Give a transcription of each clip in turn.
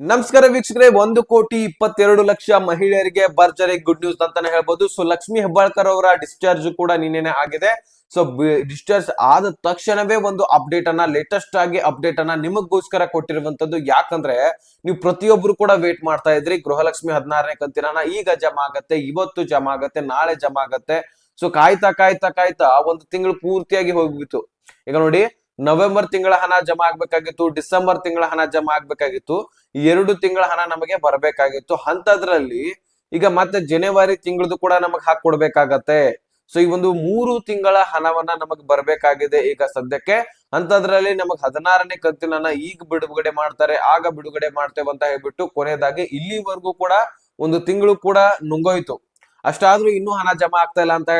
ನಮಸ್ಕಾರ ವೀಕ್ಷಕರೇ, ಒಂದು ಕೋಟಿ ಇಪ್ಪತ್ತೆರಡು ಲಕ್ಷ ಮಹಿಳೆಯರಿಗೆ ಭರ್ಜರಿ ಗುಡ್ ನ್ಯೂಸ್ ಅಂತಾನೆ ಹೇಳ್ಬೋದು. ಸೊ ಲಕ್ಷ್ಮಿ ಹೆಬ್ಬಾಳ್ಕರ್ ಅವರ ಡಿಸ್ಚಾರ್ಜ್ ಕೂಡ ನಿನ್ನೆನೆ ಆಗಿದೆ. ಸೊ ಡಿಸ್ಚಾರ್ಜ್ ಆದ ತಕ್ಷಣವೇ ಒಂದು ಅಪ್ಡೇಟ್ ಅನ್ನ ಲೇಟೆಸ್ಟ್ ಆಗಿ ಅಪ್ಡೇಟ್ ಅನ್ನ ನಿಮಗೋಸ್ಕರ ಕೊಟ್ಟಿರುವಂತದ್ದು ಯಾಕಂದ್ರೆ, ನೀವು ಪ್ರತಿಯೊಬ್ರು ಕೂಡ ವೇಟ್ ಮಾಡ್ತಾ ಇದ್ರಿ. ಗೃಹಲಕ್ಷ್ಮಿ ಹದಿನಾರನೇ ಕಂತಿನ ಈಗ ಜಮಾ ಆಗತ್ತೆ, ಇವತ್ತು ಜಮಾ ಆಗತ್ತೆ, ನಾಳೆ ಜಮಾ ಆಗತ್ತೆ. ಸೊ ಕಾಯ್ತಾ ಕಾಯ್ತಾ ಕಾಯ್ತಾ ಒಂದು ತಿಂಗಳು ಪೂರ್ತಿಯಾಗಿ ಹೋಗ್ಬಿತ್ತು ಈಗ ನೋಡಿ ನವೆಂಬರ್ ತಿಂಗಳ ಹಣ ಜಮಾ ಆಗ್ಬೇಕಾಗಿತ್ತು, ಡಿಸೆಂಬರ್ ತಿಂಗಳ ಹಣ ಜಮಾ ಆಗ್ಬೇಕಾಗಿತ್ತು ಎರಡು ತಿಂಗಳ ಹಣ ನಮಗೆ ಬರಬೇಕಾಗಿತ್ತು. ಅಂತದ್ರಲ್ಲಿ ಈಗ ಮತ್ತೆ ಜನವರಿ ತಿಂಗಳದು ಕೂಡ ನಮಗ್ ಹಾಕೊಡ್ಬೇಕಾಗತ್ತೆ ಸೊ ಈ ಒಂದು ಮೂರು ತಿಂಗಳ ಹಣವನ್ನ ನಮಗ್ ಬರ್ಬೇಕಾಗಿದೆ ಈಗ ಸದ್ಯಕ್ಕೆ. ಅಂತದ್ರಲ್ಲಿ ನಮಗ್ ಹದಿನಾರನೇ ಕಂತಿನ ಈಗ ಬಿಡುಗಡೆ ಮಾಡ್ತಾರೆ, ಆಗ ಬಿಡುಗಡೆ ಮಾಡ್ತೇವೆ ಅಂತ ಹೇಳ್ಬಿಟ್ಟು ಕೊನೆಯದಾಗಿ ಇಲ್ಲಿವರೆಗೂ ಕೂಡ ಒಂದು ತಿಂಗಳು ಕೂಡ ನುಂಗೋಯ್ತು. ಅಷ್ಟಾದ್ರೂ ಇನ್ನೂ ಹಣ ಜಮಾ ಆಗ್ತಾ ಇಲ್ಲ ಅಂತ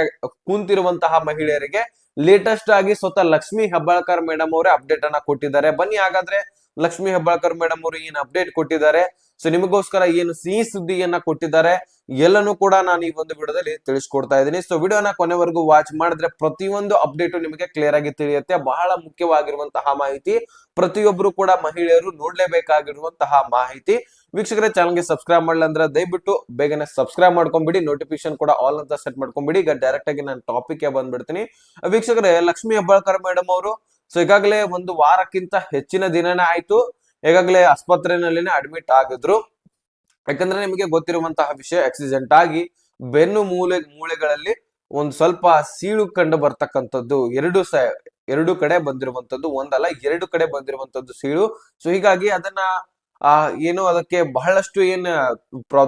ಕುಂತಿರುವಂತಹ ಮಹಿಳೆಯರಿಗೆ ಲೇಟೆಸ್ಟ್ ಆಗಿ ಸ್ವತಃ ಲಕ್ಷ್ಮಿ ಹೆಬ್ಬಾಳ್ಕರ್ ಮೇಡಮ್ ಅವರೇ ಅಪ್ಡೇಟ್ ಅನ್ನ ಕೊಟ್ಟಿದ್ದಾರೆ. ಬನ್ನಿ ಹಾಗಾದ್ರೆ ಲಕ್ಷ್ಮಿ ಹೆಬ್ಬಾಳ್ಕರ್ ಮೇಡಮ್ ಅವರು ಏನ್ ಅಪ್ಡೇಟ್ ಕೊಟ್ಟಿದ್ದಾರೆ? ಸೊ ನಿಮಗೋಸ್ಕರ ಏನು ಸಿಹಿ ಸುದ್ದಿಯನ್ನ ಕೊಟ್ಟಿದ್ದಾರೆ? ಎಲ್ಲನೂ ಕೂಡ ನಾನು ಈ ಒಂದು ವಿಡಿಯೋದಲ್ಲಿ ತಿಳಿಸ್ಕೊಡ್ತಾ ಇದ್ದೀನಿ. ಸೊ ವಿಡಿಯೋನ ಕೊನೆವರೆಗೂ ವಾಚ್ ಮಾಡಿದ್ರೆ ಪ್ರತಿಯೊಂದು ಅಪ್ಡೇಟ್ ನಿಮಗೆ ಕ್ಲಿಯರ್ ಆಗಿ ತಿಳಿಯುತ್ತೆ. ಬಹಳ ಮುಖ್ಯವಾಗಿರುವಂತಹ ಮಾಹಿತಿ ಪ್ರತಿಯೊಬ್ಬರು ಕೂಡ ಮಹಿಳೆಯರು ನೋಡ್ಲೇಬೇಕಾಗಿರುವಂತಹ ಮಾಹಿತಿ. ವೀಕ್ಷಕರೇ ಚಾನಲ್ಗೆ ಸಬ್ಸ್ಕ್ರೈಬ್ ಮಾಡಲ್ಲ ಅಂದ್ರೆ ದಯವಿಟ್ಟು ಬೇಗನೆ ಸಬ್ಸ್ಕ್ರೈಬ್ ಮಾಡ್ಕೊಂಬಿಡಿ ನೋಟಿಫಿಕೇಶನ್ ಕೂಡ ಆಲ್ ಅಂತ ಸೆಟ್ ಮಾಡ್ಕೊಂಬಿಡಿ. ಈಗ ಡೈರೆಕ್ಟ್ ಆಗಿ ನಾನು ಟಾಪಿಕ್ ಬಂದ್ಬಿಡ್ತೀನಿ. ವೀಕ್ಷಕರೇ, ಲಕ್ಷ್ಮಿ ಹೆಬ್ಬಾಳ್ಕರ್ ಮೇಡಮ್ ಅವರು. ಸೊ ಈಗಾಗಲೇ ಒಂದು ವಾರಕ್ಕಿಂತ ಹೆಚ್ಚಿನ ದಿನನೇ ಆಯ್ತು. ಈಗಾಗಲೇ ಆಸ್ಪತ್ರೆನಲ್ಲಿನೇ ಅಡ್ಮಿಟ್ ಆಗಿದ್ರು. ಯಾಕಂದ್ರೆ ನಿಮಗೆ ಗೊತ್ತಿರುವಂತಹ ವಿಷಯ ಆಕ್ಸಿಡೆಂಟ್ ಆಗಿ ಬೆನ್ನು ಮೂಲೆ, ಮೂಳೆಗಳಲ್ಲಿ ಒಂದು ಸ್ವಲ್ಪ ಸೀಳು ಕಂಡು ಬರ್ತಕ್ಕಂಥದ್ದು. ಎರಡು ಸ, ಎರಡು ಕಡೆ ಬಂದಿರುವಂತದ್ದು ಒಂದಲ್ಲ, ಎರಡು ಕಡೆ ಬಂದಿರುವಂತದ್ದು ಸೀಳು. ಸೊ ಹೀಗಾಗಿ ಅದನ್ನ, ಆ, ಏನು ಅದಕ್ಕೆ ಬಹಳಷ್ಟು ಏನ್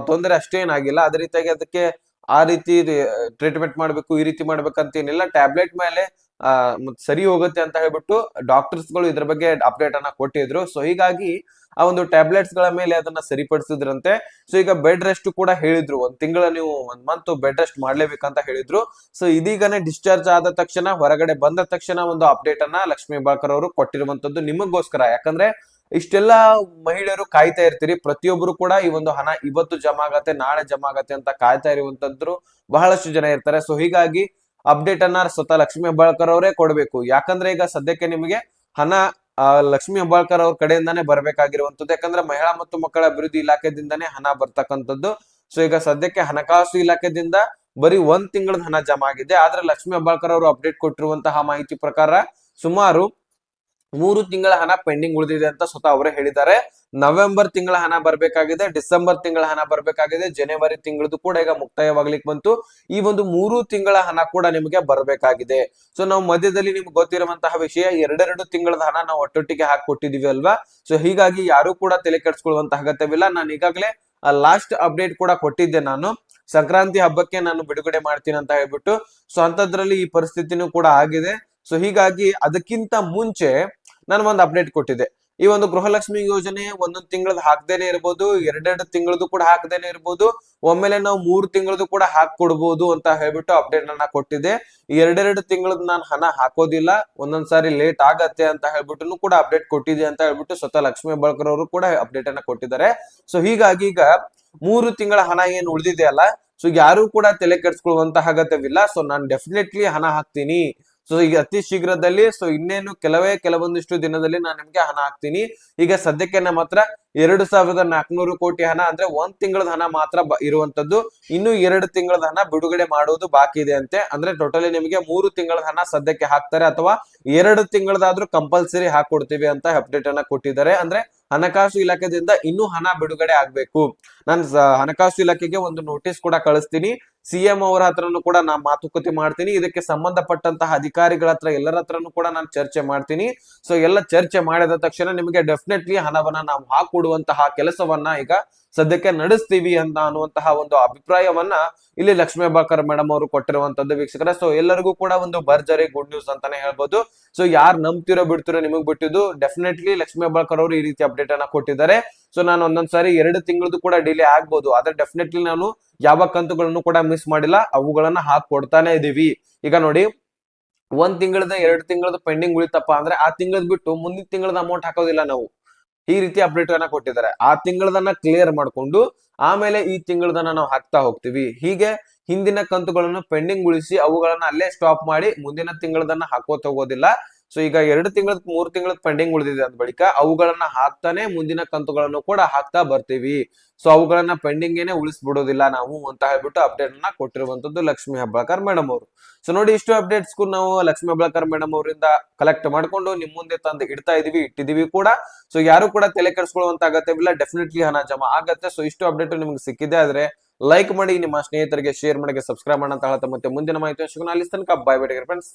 ತೊಂದರೆ ಅಷ್ಟೇನಾಗಿಲ್ಲ. ಅದೇ ರೀತಿಯಾಗಿ ಅದಕ್ಕೆ ಆ ರೀತಿ ಟ್ರೀಟ್ಮೆಂಟ್ ಮಾಡ್ಬೇಕು, ಈ ರೀತಿ ಮಾಡ್ಬೇಕಂತ ಏನಿಲ್ಲ ಟ್ಯಾಬ್ಲೆಟ್ ಮೇಲೆ ಸರಿ ಹೋಗುತ್ತೆ ಅಂತ ಹೇಳ್ಬಿಟ್ಟು ಡಾಕ್ಟರ್ಸ್ಗಳು ಇದ್ರ ಬಗ್ಗೆ ಅಪ್ಡೇಟ್ ಅನ್ನ ಕೊಟ್ಟಿದ್ರು. ಸೊ ಹೀಗಾಗಿ ಆ ಒಂದು ಟ್ಯಾಬ್ಲೆಟ್ಸ್ಗಳ ಮೇಲೆ ಅದನ್ನ ಸರಿಪಡಿಸಿದ್ರಂತೆ. ಸೊ ಈಗ ಬೆಡ್ ರೆಸ್ಟ್ ಕೂಡ ಹೇಳಿದ್ರು. ಒಂದ್ ತಿಂಗಳ ನೀವು ಒಂದ್ ಮಂತ್ ಬೆಡ್ ರೆಸ್ಟ್ ಮಾಡ್ಲೇಬೇಕಂತ ಹೇಳಿದ್ರು. ಸೊ ಇದೀಗನೆ ಡಿಸ್ಚಾರ್ಜ್ ಆದ ತಕ್ಷಣ, ಹೊರಗಡೆ ಬಂದ ತಕ್ಷಣ ಒಂದು ಅಪ್ಡೇಟ್ ಅನ್ನ ಲಕ್ಷ್ಮೀ ಬಾಳ್ಕರ್ ಅವರು ಕೊಟ್ಟಿರುವಂತದ್ದು ನಿಮಗೋಸ್ಕರ. ಯಾಕಂದ್ರೆ ಇಷ್ಟೆಲ್ಲ ಮಹಿಳೆಯರು ಕಾಯ್ತಾ ಇರ್ತೀರಿ. ಪ್ರತಿಯೊಬ್ಬರು ಕೂಡ ಈ ಒಂದು ಹಣ ಇವತ್ತು ಜಮಾ ಆಗತ್ತೆ, ನಾಳೆ ಜಮಾ ಆಗತ್ತೆ ಅಂತ ಕಾಯ್ತಾ ಇರುವಂತದ್ರು ಬಹಳಷ್ಟು ಜನ ಇರ್ತಾರೆ. ಸೊ ಹೀಗಾಗಿ ಅಪ್ಡೇಟ್ ಅನ್ನ ಸ್ವತಃ ಲಕ್ಷ್ಮೀ ಬಾಳ್ಕರ್ ಅವರೇ ಕೊಡ್ಬೇಕು. ಯಾಕಂದ್ರೆ ಈಗ ಸದ್ಯಕ್ಕೆ ನಿಮಗೆ ಹಣ ಆ, ಲಕ್ಷ್ಮಿ ಅಂಬಾಳ್ಕರ್ ಅವ್ರ ಕಡೆಯಿಂದಾನೇ ಬರಬೇಕಾಗಿರುವಂತದ್ದು ಯಾಕಂದ್ರೆ ಮಹಿಳಾ ಮತ್ತು ಮಕ್ಕಳ ಅಭಿವೃದ್ಧಿ ಇಲಾಖೆದಿಂದಾನೇ ಹಣ ಬರ್ತಕ್ಕಂಥದ್ದು. ಸೊ ಈಗ ಸದ್ಯಕ್ಕೆ ಹಣಕಾಸು ಇಲಾಖೆದಿಂದ ಬರೀ ಒಂದ್ ತಿಂಗಳದ ಹಣ ಜಮಾ ಆಗಿದೆ. ಆದ್ರೆ ಲಕ್ಷ್ಮಿ ಅಂಬಾಳ್ಕರ್ ಅವರು ಅಪ್ಡೇಟ್ ಕೊಟ್ಟಿರುವಂತಹ ಮಾಹಿತಿ ಪ್ರಕಾರ ಸುಮಾರು ಮೂರು ತಿಂಗಳ ಹಣ ಪೆಂಡಿಂಗ್ ಉಳಿದಿದೆ ಅಂತ ಸ್ವತಃ ಅವರೇ ಹೇಳಿದ್ದಾರೆ. ನವೆಂಬರ್ ತಿಂಗಳ ಹಣ ಬರಬೇಕಾಗಿದೆ, ಡಿಸೆಂಬರ್ ತಿಂಗಳ ಹಣ ಬರಬೇಕಾಗಿದೆ, ಜನವರಿ ತಿಂಗಳದ್ದು ಕೂಡ ಈಗ ಮುಕ್ತಾಯವಾಗ್ಲಿಕ್ಕೆ ಬಂತು. ಈ ಒಂದು ಮೂರು ತಿಂಗಳ ಹಣ ಕೂಡ ನಿಮಗೆ ಬರಬೇಕಾಗಿದೆ. ಸೊ ನಾವು ಮಧ್ಯದಲ್ಲಿ ನಿಮ್ಗೆ ಗೊತ್ತಿರುವಂತಹ ವಿಷಯ, ಎರಡೆರಡು ತಿಂಗಳದ ಹಣ ನಾವು ಒಟ್ಟೊಟ್ಟಿಗೆ ಹಾಕಿ ಕೊಟ್ಟಿದೀವಿ ಅಲ್ವಾ? ಸೊ ಹೀಗಾಗಿ ಯಾರು ಕೂಡ ತಲೆ ಕೆಡಿಸ್ಕೊಳ್ಳುವಂತಹ ಅಗತ್ಯವಿಲ್ಲ. ನಾನು ಈಗಾಗಲೇ ಲಾಸ್ಟ್ ಅಪ್ಡೇಟ್ ಕೂಡ ಕೊಟ್ಟಿದ್ದೆ ನಾನು. ಸಂಕ್ರಾಂತಿ ಹಬ್ಬಕ್ಕೆ ನಾನು ಬಿಡುಗಡೆ ಮಾಡ್ತೀನಿ ಅಂತ ಹೇಳ್ಬಿಟ್ಟು. ಸೊ ಅಂತದ್ರಲ್ಲಿ ಈ ಪರಿಸ್ಥಿತಿನೂ ಕೂಡ ಆಗಿದೆ. ಸೊ ಹೀಗಾಗಿ ಅದಕ್ಕಿಂತ ಮುಂಚೆ ನಾನು ಒಂದು ಅಪ್ಡೇಟ್ ಕೊಟ್ಟಿದ್ದೆ. ಈ ಒಂದು ಗೃಹಲಕ್ಷ್ಮಿ ಯೋಜನೆ ಒಂದೊಂದು ತಿಂಗಳದ್ ಹಾಕ್ದೇನೆ ಇರ್ಬೋದು, ಎರಡೆರಡು ತಿಂಗಳದು ಕೂಡ ಹಾಕ್ದೇನೆ ಇರ್ಬೋದು, ಒಮ್ಮೆಲೆ ನಾವು ಮೂರು ತಿಂಗಳದು ಕೂಡ ಹಾಕೊಡ್ಬೋದು ಕೊಡ್ಬೋದು ಅಂತ ಹೇಳ್ಬಿಟ್ಟು ಅಪ್ಡೇಟ್ ನನ್ನ ಕೊಟ್ಟಿದ್ದೆ. ಎರಡೆರಡು ತಿಂಗಳದ್ ನಾನು ಹಣ ಹಾಕೋದಿಲ್ಲ ಒಂದೊಂದ್ಸಾರಿ ಲೇಟ್ ಆಗತ್ತೆ ಅಂತ ಹೇಳ್ಬಿಟ್ಟು ಕೂಡ ಅಪ್ಡೇಟ್ ಕೊಟ್ಟಿದೆ ಅಂತ ಹೇಳ್ಬಿಟ್ಟು ಸ್ವತಃ ಲಕ್ಷ್ಮೀ ಬಳಕರ್ ಅವರು ಕೂಡ ಅಪ್ಡೇಟ್ ಅನ್ನ ಕೊಟ್ಟಿದ್ದಾರೆ. ಸೊ ಹೀಗಾಗಿ ಈಗ ಮೂರು ತಿಂಗಳ ಹಣ ಏನ್ ಉಳಿದಿದೆ ಅಲ್ಲ ಸೊ ಯಾರು ಕೂಡ ತಲೆ ಕೆಡ್ಸ್ಕೊಳ್ಳುವಂತಹ ಅಗತ್ಯವಿಲ್ಲ. ಸೊ ನಾನು ಡೆಫಿನೆಟ್ಲಿ ಹಣ ಹಾಕ್ತೀನಿ. ಸೊ ಈಗ ಅತಿ ಶೀಘ್ರದಲ್ಲಿ ಸೊ ಇನ್ನೇನು ಕೆಲವೇ ಕೆಲವೊಂದಿಷ್ಟು ದಿನದಲ್ಲಿ ನಾನು ನಿಮ್ಗೆ ಹಣ ಹಾಕ್ತೀನಿ. ಈಗ ಸದ್ಯಕ್ಕೆ ನಮ್ಮ ಹತ್ರ ಎರಡು ಸಾವಿರದ ನಾಲ್ಕುನೂರು ಕೋಟಿ ಹಣ ಅಂದ್ರೆ ಒಂದ್ ತಿಂಗಳದ ಹಣ ಮಾತ್ರ ಇರುವಂತದ್ದು. ಇನ್ನು ಎರಡು ತಿಂಗಳದ ಹಣ ಬಿಡುಗಡೆ ಮಾಡುವುದು ಬಾಕಿ ಇದೆ ಅಂತೆ. ಅಂದ್ರೆ ಟೋಟಲಿ ನಿಮಗೆ ಮೂರು ತಿಂಗಳ ಹಣ ಸದ್ಯಕ್ಕೆ ಹಾಕ್ತಾರೆ ಅಥವಾ ಎರಡು ತಿಂಗಳದಾದ್ರೂ ಕಂಪಲ್ಸರಿ ಹಾಕೊಡ್ತೀವಿ ಅಂತ ಅಪ್ಡೇಟ್ ಅನ್ನ ಕೊಟ್ಟಿದ್ದಾರೆ. ಅಂದ್ರೆ ಹಣಕಾಸು ಇಲಾಖೆದಿಂದ ಇನ್ನೂ ಹಣ ಬಿಡುಗಡೆ ಆಗ್ಬೇಕು. ನಾನು ಹಣಕಾಸು ಇಲಾಖೆಗೆ ಒಂದು ನೋಟಿಸ್ ಕೂಡ ಕಳಿಸ್ತೀನಿ. ಸಿಎಂ ಅವರ ಹತ್ರನು ಕೂಡ ನಾ ಮಾತುಕತೆ ಮಾಡ್ತೀನಿ. ಇದಕ್ಕೆ ಸಂಬಂಧಪಟ್ಟಂತಹ ಅಧಿಕಾರಿಗಳ ಹತ್ರ, ಎಲ್ಲರ ಹತ್ರನು ಕೂಡ ನಾನು ಚರ್ಚೆ ಮಾಡ್ತೀನಿ. ಸೊ ಎಲ್ಲ ಚರ್ಚೆ ಮಾಡಿದ ತಕ್ಷಣ ನಿಮಗೆ ಡೆಫಿನೆಟ್ಲಿ ಹಣವನ್ನ ನಾವು ಹಾಕೊಡುವಂತಹ ಕೆಲಸವನ್ನ ಈಗ ಸದ್ಯಕ್ಕೆ ನಡೆಸ್ತೀವಿ ಅಂತ ಅನ್ನುವಂತಹ ಒಂದು ಅಭಿಪ್ರಾಯವನ್ನ ಇಲ್ಲಿ ಲಕ್ಷ್ಮೀ ಬಾಕರ್ ಮೇಡಮ್ ಅವರು ಕೊಟ್ಟಿರುವಂತದ್ದು ವೀಕ್ಷಕರ. ಸೊ ಎಲ್ಲರಿಗೂ ಕೂಡ ಒಂದು ಭರ್ಜರಿ ಗುಡ್ ನ್ಯೂಸ್ ಅಂತಾನೆ ಹೇಳ್ಬೋದು. ಸೊ ಯಾರು ನಂಬ್ತಿರೋ ಬಿಡ್ತಿರೋ ನಿಮಗ್ ಬಿಟ್ಟಿದ್ದು. ಡೆಫಿನೆಟ್ಲಿ ಲಕ್ಷ್ಮೀ ಬಾಳ್ಕರ್ ಅವರು ಈ ರೀತಿ ಅಪ್ಡೇಟ್ ಅನ್ನ ಕೊಟ್ಟಿದ್ದಾರೆ. ಸೊ ನಾನು ಒಂದೊಂದ್ಸಾರಿ ಎರಡು ತಿಂಗಳದ್ದು ಕೂಡ ಡಿಲೇ ಆಗ್ಬೋದು. ಆದ್ರೆ ಡೆಫಿನೆಟ್ಲಿ ನಾನು ಯಾವ ಕಂತುಗಳನ್ನು ಕೂಡ ಮಿಸ್ ಮಾಡಿಲ್ಲ. ಅವುಗಳನ್ನ ಹಾಕಿ ಕೊಡ್ತಾನೆ ಇದೀವಿ. ಈಗ ನೋಡಿ, ಒಂದ್ ತಿಂಗಳದ ಎರಡು ತಿಂಗಳದ ಪೆಂಡಿಂಗ್ ಉಳಿತಪ್ಪ ಅಂದ್ರೆ ಆ ತಿಂಗಳದ್ ಬಿಟ್ಟು ಮುಂದಿನ ತಿಂಗಳದ ಅಮೌಂಟ್ ಹಾಕೋದಿಲ್ಲ ನಾವು. ಈ ರೀತಿ ಅಪ್ಡೇಟ್ ಅನ್ನ ಕೊಟ್ಟಿದ್ದಾರೆ. ಆ ತಿಂಗಳದನ್ನ ಕ್ಲಿಯರ್ ಮಾಡ್ಕೊಂಡು ಆಮೇಲೆ ಈ ತಿಂಗಳದನ್ನ ನಾವು ಹಾಕ್ತಾ ಹೋಗ್ತೀವಿ. ಹೀಗೆ ಹಿಂದಿನ ಕಂತುಗಳನ್ನು ಪೆಂಡಿಂಗ್ ಉಳಿಸಿ ಅವುಗಳನ್ನ ಅಲ್ಲೇ ಸ್ಟಾಪ್ ಮಾಡಿ ಮುಂದಿನ ತಿಂಗಳದನ್ನ ಹಾಕೋತ ಹೋಗೋದಿಲ್ಲ. ಸೊ ಈಗ ಎರಡು ತಿಂಗಳ ಮೂರ್ ತಿಂಗಳ ಪೆಂಡಿಂಗ್ ಉಳಿದಿದೆ ಅಂದ ಬಳಿಕ ಅವುಗಳನ್ನ ಹಾಕ್ತಾನೆ ಮುಂದಿನ ಕಂತುಗಳನ್ನು ಕೂಡ ಹಾಕ್ತಾ ಬರ್ತೀವಿ. ಸೊ ಅವುಗಳನ್ನ ಪೆಂಡಿಂಗ್ ಏನೇ ಉಳಿಸ್ಬಿಡೋದಿಲ್ಲ, ನಾವು ಅಂತ ಹೇಳ್ಬಿಟ್ಟು ಅಪ್ಡೇಟ್ ಅನ್ನ ಕೊಟ್ಟಿರುವಂತದ್ದು ಲಕ್ಷ್ಮಿ ಹಬ್ಬಳಕರ್ ಮೇಡಮ್ ಅವರು. ಸೊ ನೋಡಿ ಇಷ್ಟು ಅಪ್ಡೇಟ್ಸ್ ನಾವು ಲಕ್ಷ್ಮಿ ಹಬ್ಬಳಕರ್ ಮೇಡಮ್ ಅವರಿಂದ ಕಲೆಕ್ಟ್ ಮಾಡ್ಕೊಂಡು ನಿಮ್ ಮುಂದೆ ತಂದು ಇಡ್ತಾ ಇದೀವಿ, ಇಟ್ಟಿದೀವಿ ಕೂಡ. ಸೊ ಯಾರು ಕೂಡ ತಲೆ ಕೆಡಿಸ್ಕೊಳ್ಳುವಂತ ಅಗತ್ಯವಿಲ್ಲ ಡೆಫಿನೆಟ್ಲಿ ಹಣ ಜಮಾ ಆಗತ್ತೆ. ಸೊ ಇಷ್ಟು ಅಪ್ಡೇಟ್ ನಿಮ್ಗೆ ಸಿಕ್ಕಿದೆ ಆದ್ರೆ ಲೈಕ್ ಮಾಡಿ, ನಿಮ್ಮ ಸ್ನೇಹಿತರಿಗೆ ಶೇರ್ ಮಾಡಿ, ಸಬ್ಸ್ಕ್ರೈಬ್ ಮಾಡಂತ ಮತ್ತೆ ಮುಂದಿನ ಮಾಹಿತಿ ಅಲ್ಲಿ ತನಕ. ಬಾಯ್ ಬೇಟಿಗೆ ಫ್ರೆಂಡ್ಸ್